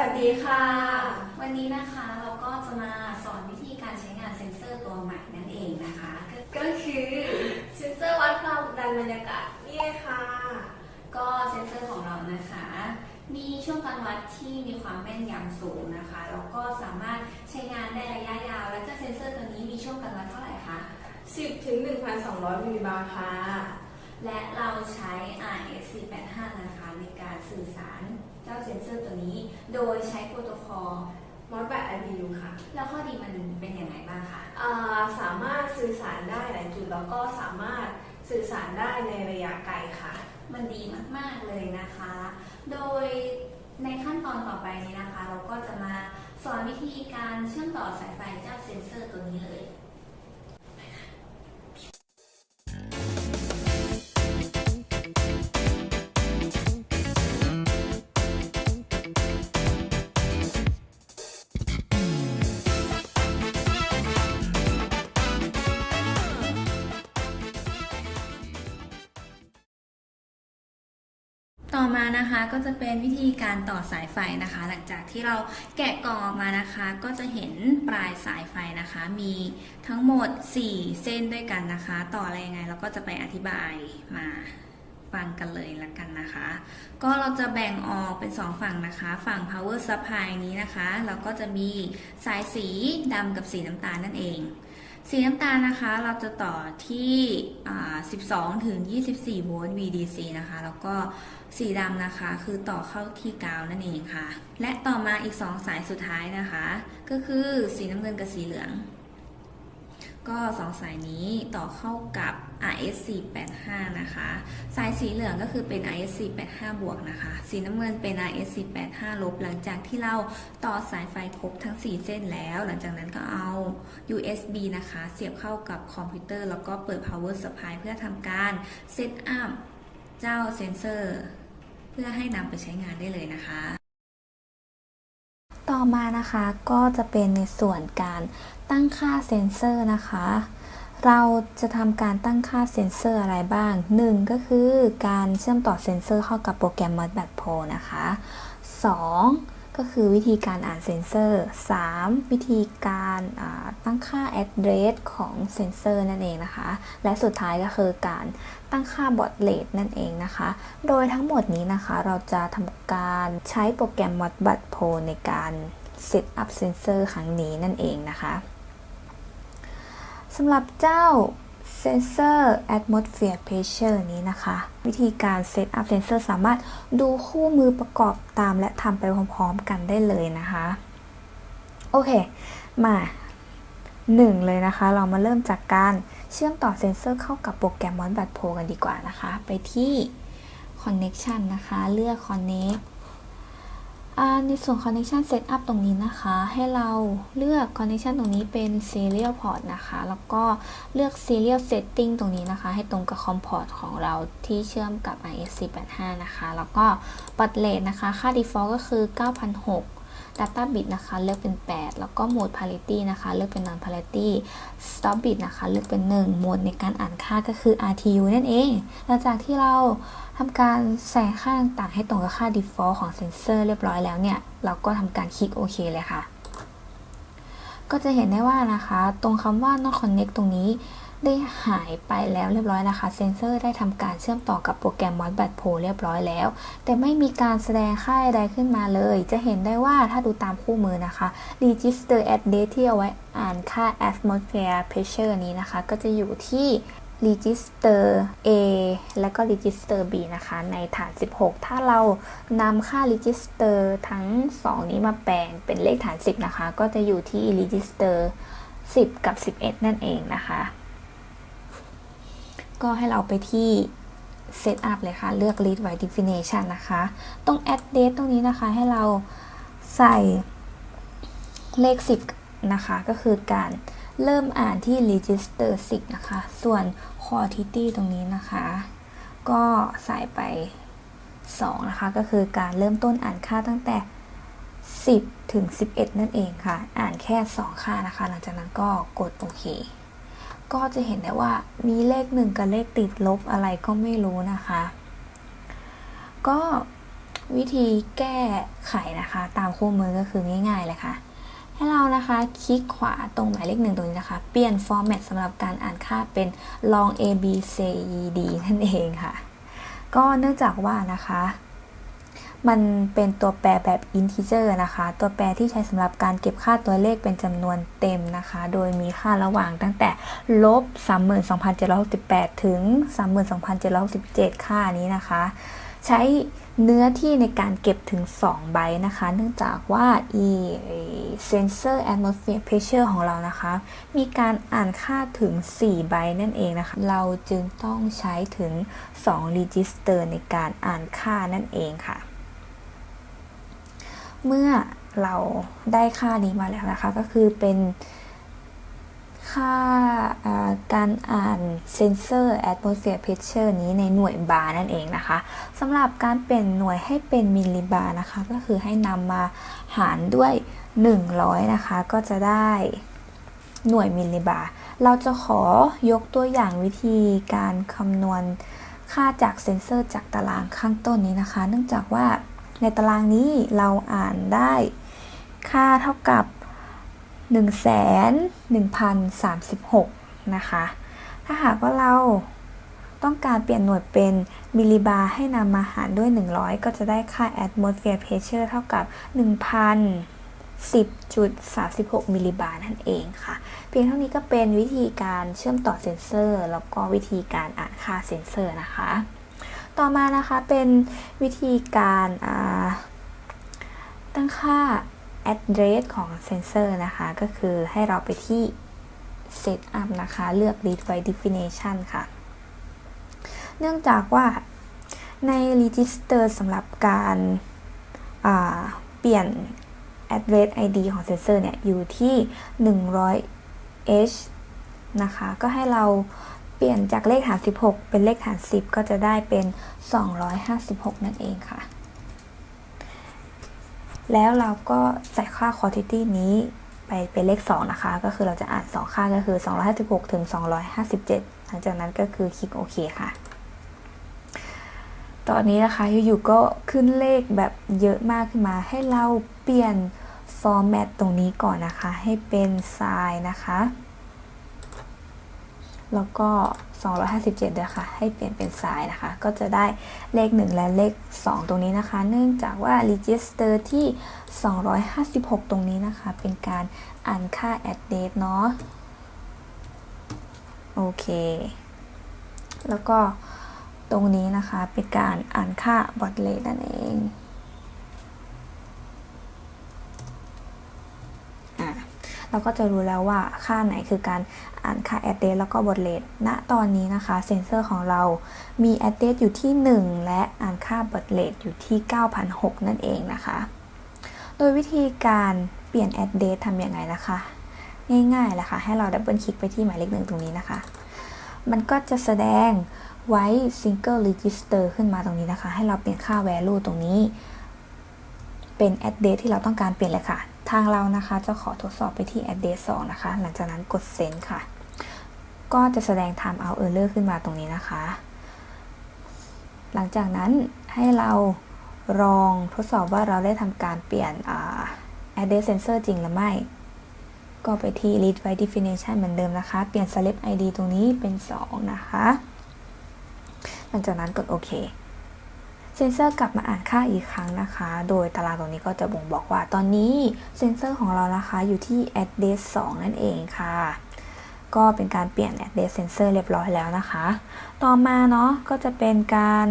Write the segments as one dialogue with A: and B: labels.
A: วัสดีค่ะ
B: วันนี้นะคะเราก็จะมาสอนวิธีการใช้งานเซ็นเซอร์ตัวใหม่นั่นเองนะคะ
A: ก็คือเซ็นเซอร์วัดความดันบรรยากาศนี่ค่ะ
B: ก็เซ็นเซอร์ของเรานะคะ มีช่วงการวัดที่มีความแม่นยำสูงนะคะแล้วก็สามารถใช้งานได้ระยะยาว และเจ้าเซ็นเซอร์ตัวนี้มีช่วงการวัดเท่าไหร่คะ
A: 10ถึง1,200มิลลิบาร์ค่ะ
B: และเราใช้ RS485 นะคะในการสื่อสาร เจ้าเซ็นเซอร์ตัวนี้ โดยใช้โปรโตคอล
A: มอสแบต IPU ค่ะ
B: แล้วข้อดีมันเป็นยังไงบ้างคะ
A: อ่าสามารถสื่อสารได้หลายจุดแล้วก็สามารถสื่อสารได้ในระยะไกลค่ะ
B: มันดีมาก ๆ เลยนะคะ โดยในขั้นตอนต่อไปนี้นะคะ เราก็จะมาสอนวิธีการเชื่อมต่อสายไฟเจ้าเซ็นเซอร์ตัวนี้เลย อมานะคะก็จะเป็นวิธีการต่อสายไฟนะคะ หลังจากที่เราแกะกล่องออกมานะคะ ก็จะเห็นปลายสายไฟนะคะ มีทั้งหมด 4 เส้นด้วยกันนะคะ ต่ออะไรยังไงเราก็จะไปอธิบายมาฟังกันเลยละกันนะคะ ก็เราจะแบ่งออกเป็น 2 ฝั่งนะคะ ฝั่ง power supply นี้นะคะ เราก็จะมีสายสีดำกับสีน้ำตาลนั่นเอง สีน้ำตาลนะคะเราจะต่อที่ 12 ถึง 24 โวลต์ VDC นะคะ แล้วก็สีดำนะคะ คือต่อเข้าที่กาวนั่นเองค่ะ และต่อมาอีก 2 สายสุดท้ายนะคะ ก็คือสีน้ำเงินกับสีเหลือง ก็สองสายนี้ต่อเข้ากับ RS485 นะคะ สายสีเหลืองก็คือเป็น RS485 บวกนะคะ สีน้ำเงินเป็น RS485 ลบ หลังจากที่เราต่อสายไฟครบทั้ง 4 เส้นแล้ว หลังจากนั้นก็เอา USB นะคะ เสียบเข้ากับคอมพิวเตอร์ แล้วก็เปิด power supply เพื่อทำการเซตอัพเจ้าเซนเซอร์ เพื่อให้นำไปใช้งานได้เลยนะคะ
C: ต่อมานะคะก็จะเป็นในส่วนการตั้งค่าเซนเซอร์นะคะ เราจะทำการตั้งค่าเซนเซอร์อะไรบ้าง 1 ก็คือการเชื่อมต่อเซนเซอร์เข้ากับโปรแกรม Modbus Pro นะคะ 2 ก็คือวิธีการอ่านเซนเซอร์ 3 วิธีการาตั้งค่า address ของเซนเซอร์นั่นเองนะคะ และสุดท้ายก็คือการตั้งค่า baud rate นั่นเองนะคะ โดยทั้งหมดนี้นะคะเราจะทำการใช้โปรแกรม Modbus Pro ในการ Set up Sensor ครั้งนี้นั่นเองนะคะสำหรับเจ้า Sensor Atmosphere Pressure นี้นะคะ วิธีการ Set up Sensor สามารถดูคู่มือประกอบตามและทำไปพร้อมๆกันได้เลยนะคะ โอเค มาหนึ่งเลยนะคะ เรามาเริ่มจากการเชื่อมต่อเซนเซอร์เข้ากับโปรแกรม Modbus Pro กันดีกว่านะคะ ไปที่ Connection นะคะ เลือก Connect ในส่วน Connection Setup ตรงนี้นะคะ ให้เราเลือก Connection ตรงนี้เป็น Serial Port นะคะ แล้วก็เลือก Serial Setting ตรงนี้นะคะ ให้ตรงกับ COM port ของเราที่เชื่อมกับ IS485 นะคะ แล้วก็บัตรเลทนะคะ ค่า default ก็คือ 9,006 Data bit นะคะเลือกเป็น 8 แล้วก็โหมด parity นะคะเลือกเป็น non parity stop bit นะคะเลือกเป็น 1 โหมดในการอ่านค่าก็คือ RTU นั่นเอง หลังจากที่เราทำการใส่ค่าต่างๆให้ตรงกับค่า default ของเซนเซอร์เรียบร้อยแล้วเนี่ย เราก็ทำการคลิกโอเคเลยค่ะ ก็จะเห็นได้ว่านะคะ ตรงคำว่า not connect ตรงนี้ ได้หายไปแล้วเรียบร้อยนะคะ เซนเซอร์ได้ทำการเชื่อมต่อกับโปรแกรม Modbus Pro เรียบร้อยแล้ว แต่ไม่มีการแสดงค่าใดขึ้นมาเลย จะเห็นได้ว่าถ้าดูตามคู่มือนะคะ register address ที่เอาไว้อ่านค่า atmosphere pressure นี้นะคะ ก็จะอยู่ที่ register A และก็ register B นะคะ ในฐาน 16 ถ้าเรานำค่า register ทั้ง 2 นี้มาแปลงเป็นเลขฐาน 10 นะคะ ก็จะอยู่ที่ register 10 กับ 11 นั่นเองนะคะ ก็ให้เราไปที่ setup เลยค่ะ เลือก read write definition นะคะ ตรง address ตรงนี้นะคะ ให้เราใส่เลข 10 นะคะ ก็คือการเริ่มอ่านที่ register 10 นะคะ ส่วน quantity ตรงนี้นะคะ ก็ใส่ไป 2 นะคะ ก็คือการเริ่มต้นอ่านค่าตั้งแต่ 10 ถึง 11 นั่นเองค่ะ อ่านแค่ 2 ค่านะคะ หลังจากนั้นก็กดโอเค ก็จะเห็นได้ว่ามีเลขหนึ่งกับเลขติดลบอะไรก็ไม่รู้นะคะ ก็วิธีแก้ไขนะคะ ตามคู่มือก็คือง่ายๆเลยค่ะ ให้เรานะคะคลิกขวาตรงหมายเลขหนึ่งตรงนี้นะคะ เปลี่ยนฟอร์แมตสำหรับการอ่านค่าเป็น long a b c e d นั่นเองค่ะ ก็เนื่องจากว่านะคะ มันเป็นตัวแปรแบบ integer นะคะ ตัวแปรที่ใช้สำหรับการเก็บค่าตัวเลขเป็นจำนวนเต็มนะคะ โดยมีค่าระหว่างตั้งแต่ลบ 32,768 ถึง 32,767 ค่านี้นะคะ ใช้เนื้อที่ในการเก็บถึง 2 ใบนะคะ เนื่องจากว่า e sensor atmosphere pressure ของเรานะคะ มีการอ่านค่าถึง 4 ใบนั่นเองนะคะ เราจึงต้องใช้ถึง 2 register ในการอ่านค่านั่นเองค่ะ เมื่อเราได้ค่านี้มาแล้วนะคะ ก็คือเป็นค่าาการอ่าน sensor atmosphere pressure นี้ในหน่วยบาร์นั่นเองนะคะสำหรับการเปลี่ยนหน่วยให้เป็นมิลลิบาร์นะคะ ก็คือให้นำมาหารด้วย 100 นะคะ ก็จะได้หน่วยมิลลิบาร์ เราจะขอยกตัวอย่างวิธีการคำนวณค่าจากเซนเซอร์จากตารางข้างต้นนี้นะคะ เนื่องจากว่า ในตารางนี้เราอ่านได้ค่าเท่ากับ 1 1 0 36 นะคะ ถ้าหากว่าเราต้องการเปลี่ยนหน่วยเป็นมิลลิบาร์ให้นำมาหารด้วย 100 ก็จะได้ค่า atmosphere pressure เท่ากับ 1,010.36 มิลลิบาร์นั่นเองค่ะ เพียงเท่านี้ก็เป็นวิธีการเชื่อมต่อเซ็นเซอร์ แล้วก็วิธีการอ่านค่าเซ็นเซอร์นะคะ ต่อมานะคะเป็นวิธีการาตั้งค่า address ของเซนเซอร์นะคะ ก็คือให้เราไปที่ setup นะคะ เลือก read by definition ค่ะ เนื่องจากว่าใน register สำหรับการาเปลี่ยน address ID ของเซนเซอร์เนี่ย อยู่ที่ 100 h นะคะ ก็ให้เรา เปลี่ยนจากเลขฐาน 16 เป็นเลขฐาน 10 ก็จะได้เป็น 256 นั่นเองค่ะ แล้วเราก็ใส่ค่า quantity นี้ไปเป็นเลข 2 นะคะ ก็คือเราจะอ่าน 2 ค่าก็คือ 256 ถึง 257 หลังจากนั้นก็คือคลิกโอเคค่ะ ตอนนี้นะคะอยู่ๆก็ขึ้นเลขแบบเยอะมากขึ้นมาให้เราเปลี่ยน format ตรงนี้ก่อนนะคะ ให้เป็นทรายนะคะ แล้วก็ 257ด้วยค่ะ ให้เปลี่ยนเป็นทรายนะคะ ก็จะได้เลข 1 และเลข 2 ตรงนี้นะคะ เนื่องจากว่า register ที่ 256 ตรงนี้นะคะ เป็นการอ่านค่า address เนาะ โอเค แล้วก็ตรงนี้นะคะ เป็นการอ่านค่า baud rate นั่นเอง อะ เราก็จะรู้แล้วว่าค่าไหนคือการอ่านค่า address แล้วก็ baud rate ณตอนนี้นะคะเซนเซอร์ของเรามี address อยู่ที่ 1 และอ่านค่า baud rate อยู่ที่ 9,006นั่นเองนะคะ โดยวิธีการเปลี่ยน address ทำยังไงนะคะ ง่ายๆเลยค่ะ ให้เราดับเบิลคลิกไปที่หมายเลขหนึ่งตรงนี้นะคะ มันก็จะแสดงไว้ single register ขึ้นมาตรงนี้นะคะ ให้เราเปลี่ยนค่า value ตรงนี้ เป็น address ที่เราต้องการเปลี่ยนเลยค่ะ ทางเรานะคะจะขอทดสอบไปที่ address 2 นะคะ หลังจากนั้นกด send ค่ะ ก็จะแสดง time out error ขึ้นมาตรงนี้นะคะ หลังจากนั้นให้เราลองทดสอบว่าเราได้ทำการเปลี่ยน address sensor จริงหรือไม่ ก็ไปที่ read by definition เหมือนเดิมนะคะ เปลี่ยน select id ตรงนี้เป็น 2 นะคะ หลังจากนั้นกดโอเค เซนเซอร์กลับมาอ่านค่าอีกครั้งนะคะ โดยตารางตรงนี้ก็จะบ่งบอกว่าตอนนี้เซนเซอร์ของเรานะคะอยู่ที่ address 2 นั่นเองค่ะ ก็เป็นการเปลี่ยน address sensor เรียบร้อยแล้วนะคะ ต่อมาเนาะก็จะเป็นการ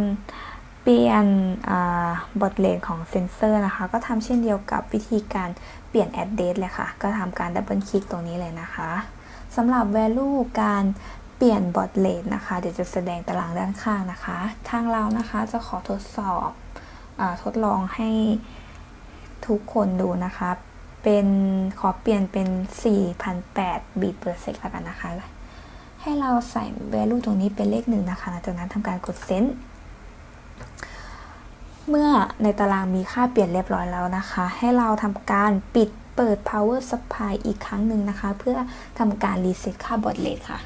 C: เปลี่ยนบทเลนของเซนเซอร์นะคะ ก็ทำเช่นเดียวกับวิธีการเปลี่ยน address เลยค่ะ ก็ทำการดับเบิลคลิกตรงนี้เลยนะคะสำหรับ value การ ปลี่ยนบอทเลนนะคะ เดี๋ยวจะแสดงตารางด้านข้างนะคะ ทางเรานะคะจะขอทดสอบอทดลองให้ทุกคนดูนะคะ เป็นขอเปลี่ยนเป็น4,008บีทเปอร์เซกแล้วกันนะคะ ให้เราใส่ value ตรงนี้เป็นเลขหนึ่งนะคะหลังจากนั้นทำการกด send เมื่อในตารางมีค่าเปลี่ยนเรียบร้อยแล้วนะคะ ให้เราทำการปิดเปิด power supply อีกครั้งหนึ่งนะคะ เพื่อทำการรีเซ็ตค่าบอทเลทค่ะ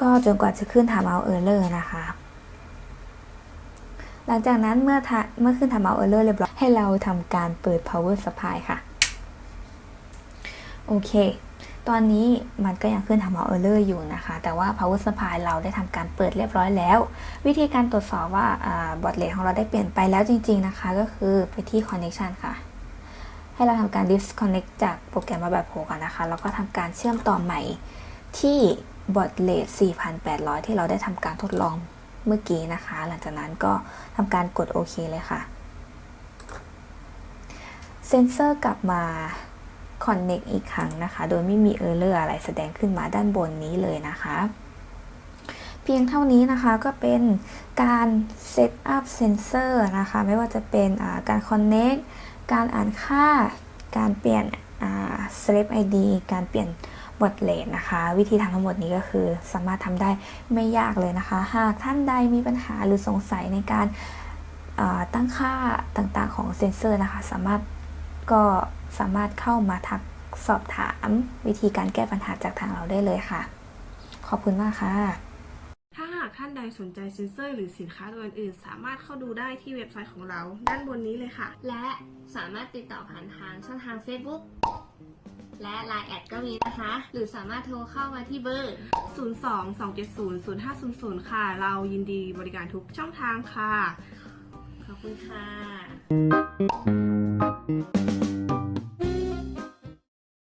C: ก็จนกว่าจะขึ้น time out error นะคะ หลังจากนั้นเมื่อเมื่อขึ้น timeout error เรียบร้อยให้เราทำการเปิด power supply ค่ะ โอเค ตอนนี้มันก็ยังขึ้น timeout error อร์อยู่นะคะ แต่ว่า power supply เราได้ทำการเปิดเรียบร้อยแล้ว วิธีการตรวจสอบว่าบอทเลทของเราได้เปลี่ยนไปแล้วจริง ๆนะคะ ก็คือไปที่ connection ค่ะให้เราทำการ disconnect จากโปรแกรมมาแบบโผล่ก่อนนะคะ แล้วก็ทำการเชื่อมต่อใหม่ที่ บอทเลท4,800 ที่เราได้ทำการทดลองเมื่อกี้นะคะ หลังจากนั้นก็ทำการกดโอเคเลยค่ะ เซนเซอร์กลับมา Connect อีกครั้งนะคะ โดยไม่มี Error อร์อะไรแสดงขึ้นมาด้านบนนี้เลยนะคะ เพียงเท่านี้นะคะก็เป็นการเซตอัพเซนเซอร์นะคะ ไม่ว่าจะเป็นาการ Connect การอ่านค่า การเปลี่ยนอ่า Slave ID การเปลี่ยน บทเลนนะคะ วิธีทำทั้งหมดนี้ก็คือสามารถทำได้ไม่ยากเลยนะคะ หากท่านใดมีปัญหาหรือสงสัยในการาตั้งค่าต่างๆของเซนเซอร์นะคะ สามารถก็สามารถเข้ามาทักสอบถามวิธีการแก้ปัญหาจากทางเราได้เลยค่ะ ขอบคุณมากค่ะ
A: ถ้าหากท่านใดสนใจเซ็นเซอร์หรือสินค้าตัวอื่นๆสามารถเข้าดูได้ที่เว็บไซต์ของเราด้านบนนี้เลยค่ะ
B: และสามารถติดต่อผ่านทางช่องทาง Facebook และ Line แอดก็มีนะคะ หรือสามารถโทรเข้ามาที่เบอร์
A: 02-270-0500 ค่ะ เรายินดีบริการทุกช่องทางค่ะ
B: ขอบคุณค่ะ